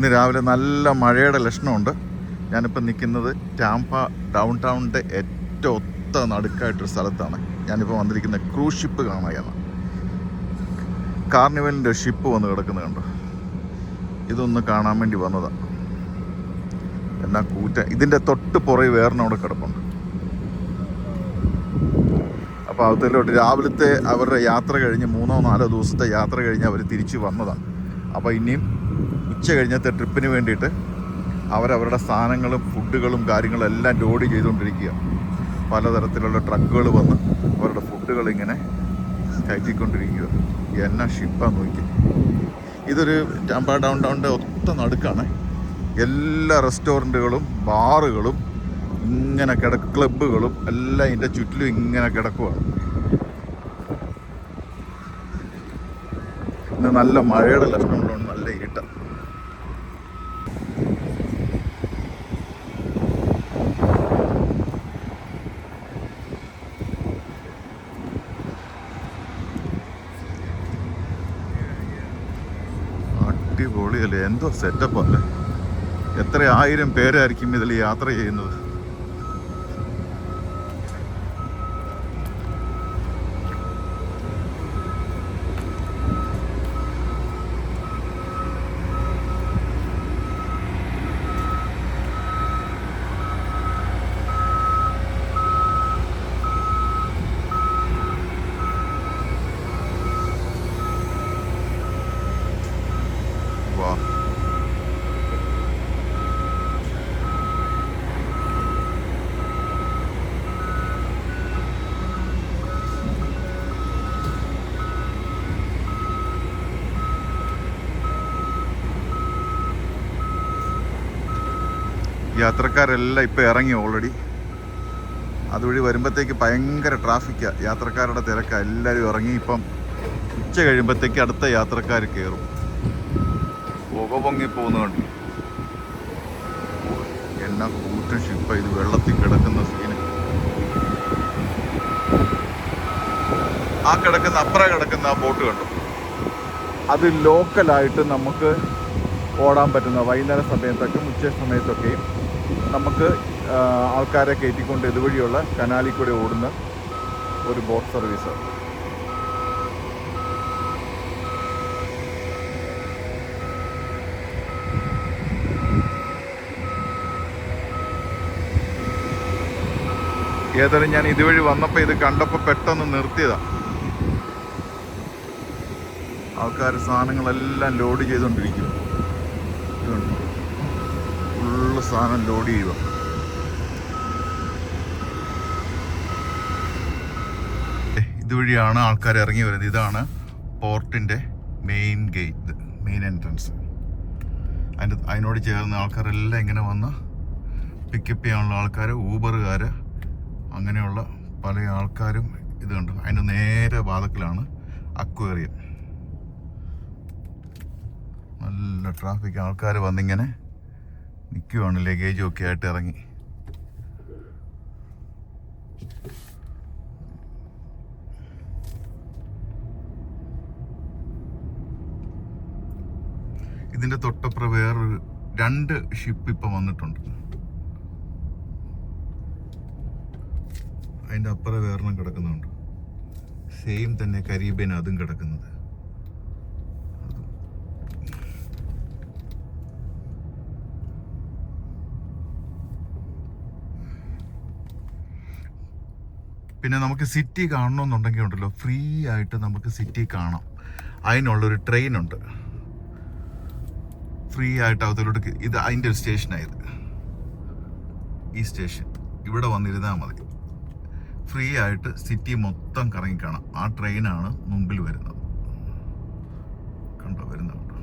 ഇന്ന് രാവിലെ നല്ല മഴയുടെ ലക്ഷണമുണ്ട്. ഞാനിപ്പോൾ നിൽക്കുന്നത് ടാമ്പ ഡൗൺ ടൗണിന്റെ ഏറ്റവും ഒത്ത നടുക്കായിട്ടൊരു സ്ഥലത്താണ്. ഞാനിപ്പോൾ വന്നിരിക്കുന്ന ക്രൂസ് ഷിപ്പ് കാണാനാണ്. കാർണിവലിന്റെ ഷിപ്പ് വന്ന് കിടക്കുന്നത് കണ്ടോ? ഇതൊന്ന് കാണാൻ വേണ്ടി വന്നതാണ് എന്നാ കൂറ്റ ഇതിന്റെ തൊട്ട് പുറകെ വേറെ അവിടെ കിടപ്പുണ്ട്. അപ്പോൾ അവത്തിലോട്ട് രാവിലത്തെ അവരുടെ യാത്ര കഴിഞ്ഞ് മൂന്നോ നാലോ ദിവസത്തെ യാത്ര കഴിഞ്ഞ് അവർ തിരിച്ച് വന്നതാണ് അപ്പോൾ ഇനിയും ഉച്ച കഴിഞ്ഞത്തെ ട്രിപ്പിന് വേണ്ടിയിട്ട് അവരവരുടെ സാധനങ്ങളും ഫുഡുകളും കാര്യങ്ങളും എല്ലാം ലോഡ് ചെയ്തുകൊണ്ടിരിക്കുക. പലതരത്തിലുള്ള ട്രക്കുകൾ വന്ന് അവരുടെ ഫുഡുകൾ ഇങ്ങനെ കയറ്റിക്കൊണ്ടിരിക്കുക. എന്നാ ഷിപ്പാണ് നോക്കി. ഇതൊരു ടാമ്പ ഡൗൺ ടൗണിന്റെ ഒത്ത നടുക്കാണ്. എല്ലാ റെസ്റ്റോറന്റുകളും ബാറുകളും ഇങ്ങനെ കിട ക്ലബ്ബുകളും എല്ലാം ഇതിന്റെ ചുറ്റിലും ഇങ്ങനെ കിടക്കുകയാണ് ഇന്ന് നല്ല മഴയുടെ ലക്ഷണങ്ങളുണ്ട് നല്ല ഇരുട്ട അടിപൊളിയല്ലേ എന്തോ സെറ്റപ്പല്ലേ എത്ര ആയിരം പേരായിരിക്കും ഇതിൽ യാത്ര ചെയ്യുന്നത്? യാത്രക്കാരെല്ലാം ഇപ്പം ഇറങ്ങി ഓൾറെഡി അതുവഴി വരുമ്പോഴത്തേക്ക് ഭയങ്കര ട്രാഫിക്കാണ് യാത്രക്കാരുടെ തിരക്കാണ് എല്ലാവരും ഇറങ്ങി ഇപ്പം ഉച്ച കഴിയുമ്പോഴത്തേക്ക് അടുത്ത യാത്രക്കാർ കയറും പുക പൊങ്ങി പോകുന്ന കണ്ടു എന്നാ ഷിപ്പ് ഷിപ്പ ഇത് വെള്ളത്തിൽ കിടക്കുന്ന സീന് ആ കിടക്കുന്ന അപ്പുറം കിടക്കുന്ന ആ ബോട്ട് കണ്ടു? അത് ലോക്കലായിട്ട് നമുക്ക് ഓടാൻ പറ്റുന്ന വൈകുന്നേര സമയത്തൊക്കെ ഉച്ച സമയത്തൊക്കെയും നമുക്ക് ആൾക്കാരെ കയറ്റിക്കൊണ്ട് ഇതുവഴിയുള്ള കനാലിൽ കൂടെ ഓടുന്ന ഒരു ബോട്ട് സർവീസ്. ഏതായാലും ഞാൻ ഇതുവഴി വന്നപ്പോൾ ഇത് കണ്ടപ്പോൾ പെട്ടെന്ന് നിർത്തിയതാണ് ആൾക്കാർ സാധനങ്ങളെല്ലാം ലോഡ് ചെയ്തുകൊണ്ടിരിക്കും ഫുള്ള് സാധനം ലോഡ് ചെയ്യുക. ഇതുവഴിയാണ് ആൾക്കാർ ഇറങ്ങി വരുന്നത്. ഇതാണ് പോർട്ടിന്റെ മെയിൻ ഗേറ്റ് മെയിൻ എൻട്രൻസ് അതിന്റെ അതിനോട് ചേർന്ന് ആൾക്കാരെല്ലാം ഇങ്ങനെ വന്ന് പിക്കപ്പ് ചെയ്യാനുള്ള ആൾക്കാർ ഊബറുകാർ അങ്ങനെയുള്ള പല ആൾക്കാരും ഇത് കണ്ടു. അതിന്റെ നേരെ വാതക്കിലാണ് അക്വേറിയം. നല്ല ട്രാഫിക് ആൾക്കാർ വന്നിങ്ങനെ നിൽക്കുവാണ് ലഗേജും ഒക്കെ ആയിട്ട് ഇറങ്ങി. ഇതിന്റെ തൊട്ടപ്പുറം വേറൊരു രണ്ട് ഷിപ്പ് ഇപ്പം വന്നിട്ടുണ്ട്. അതിന്റെ അപ്പുറം വേറെണ്ണം കിടക്കുന്നുണ്ട്. സെയിം തന്നെ കരീബിയൻ അതും കിടക്കുന്നത്. പിന്നെ നമുക്ക് സിറ്റി കാണണമെന്നുണ്ടെങ്കിൽ ഉണ്ടല്ലോ ഫ്രീ ആയിട്ട് നമുക്ക് സിറ്റി കാണാം. അതിനുള്ളൊരു ട്രെയിൻ ഉണ്ട്. ഫ്രീ ആയിട്ട് അവത്തിലോട്ട് ഇത് അതിന്റെ ഒരു സ്റ്റേഷനായത് ഈ സ്റ്റേഷൻ ഇവിടെ വന്നിരുന്നാൽ മതി. ഫ്രീ ആയിട്ട് സിറ്റി മൊത്തം കറങ്ങി കാണാം. ആ ട്രെയിനാണ് മുമ്പിൽ വരുന്നത്. കണ്ടോ വരുന്നുണ്ട്.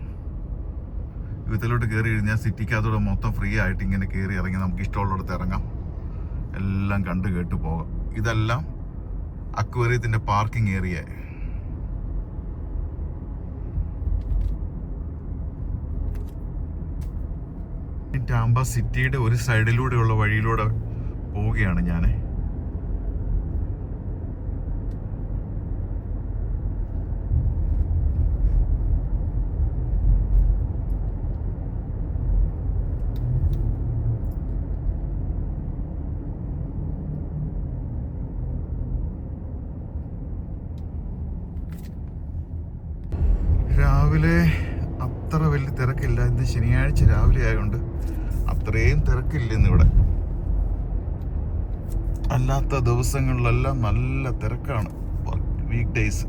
ഇതിലോട്ട് കയറി കഴിഞ്ഞാൽ സിറ്റിക്കകത്തൂടെ മൊത്തം ഫ്രീ ആയിട്ട് ഇങ്ങനെ കയറി ഇറങ്ങി നമുക്ക് ഇഷ്ടമുള്ളിടത്ത് ഇറങ്ങാം. എല്ലാം കണ്ടു കേട്ട് പോകാം. ഇതെല്ലാം അക്വേറിയത്തിന്റെ പാർക്കിംഗ് ഏരിയ. ടാമ്പ സിറ്റിയുടെ ഒരു സൈഡിലൂടെയുള്ള വഴിയിലൂടെ പോവുകയാണ് ഞാൻ അത്ര വലിയ തിരക്കില്ല. ഇന്ന് ശനിയാഴ്ച രാവിലെ ആയതുകൊണ്ട് അത്രയും തിരക്കില്ല ഇന്നിവിടെ. അല്ലാത്ത ദിവസങ്ങളിലെല്ലാം നല്ല തിരക്കാണ്. വീക്ക് ഡേയ്സ്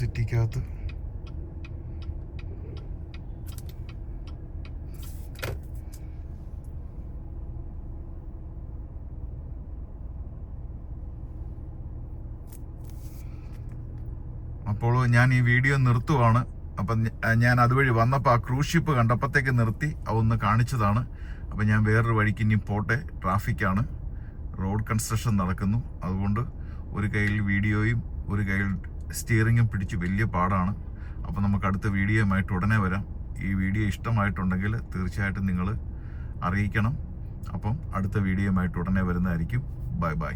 സിറ്റിക്കകത്ത്. അപ്പോൾ ഞാൻ ഈ വീഡിയോ നിർത്തുവാണ്. അപ്പം ഞാൻ അതുവഴി വന്നപ്പോൾ ആ ക്രൂസ് ഷിപ്പ് കണ്ടപ്പോഴത്തേക്ക് നിർത്തി അതൊന്ന് കാണിച്ചതാണ്. അപ്പം ഞാൻ വേറൊരു വഴിക്ക് ഇനി പോട്ടെ. ട്രാഫിക്കാണ്. റോഡ് കൺസ്ട്രക്ഷൻ നടക്കുന്നു. അതുകൊണ്ട് ഒരു കയ്യിൽ വീഡിയോയും ഒരു കയ്യിൽ സ്റ്റിയറിങ്ങും പിടിച്ച് വലിയ പാടാണ്. അപ്പോൾ നമുക്ക് അടുത്ത വീഡിയോയുമായിട്ട് ഉടനെ വരാം. ഈ വീഡിയോ ഇഷ്ടമായിട്ടുണ്ടെങ്കിൽ തീർച്ചയായിട്ടും നിങ്ങൾ അറിയിക്കണം. അപ്പം അടുത്ത വീഡിയോയുമായിട്ട് ഉടനെ വരുന്നതായിരിക്കും. Bye bye.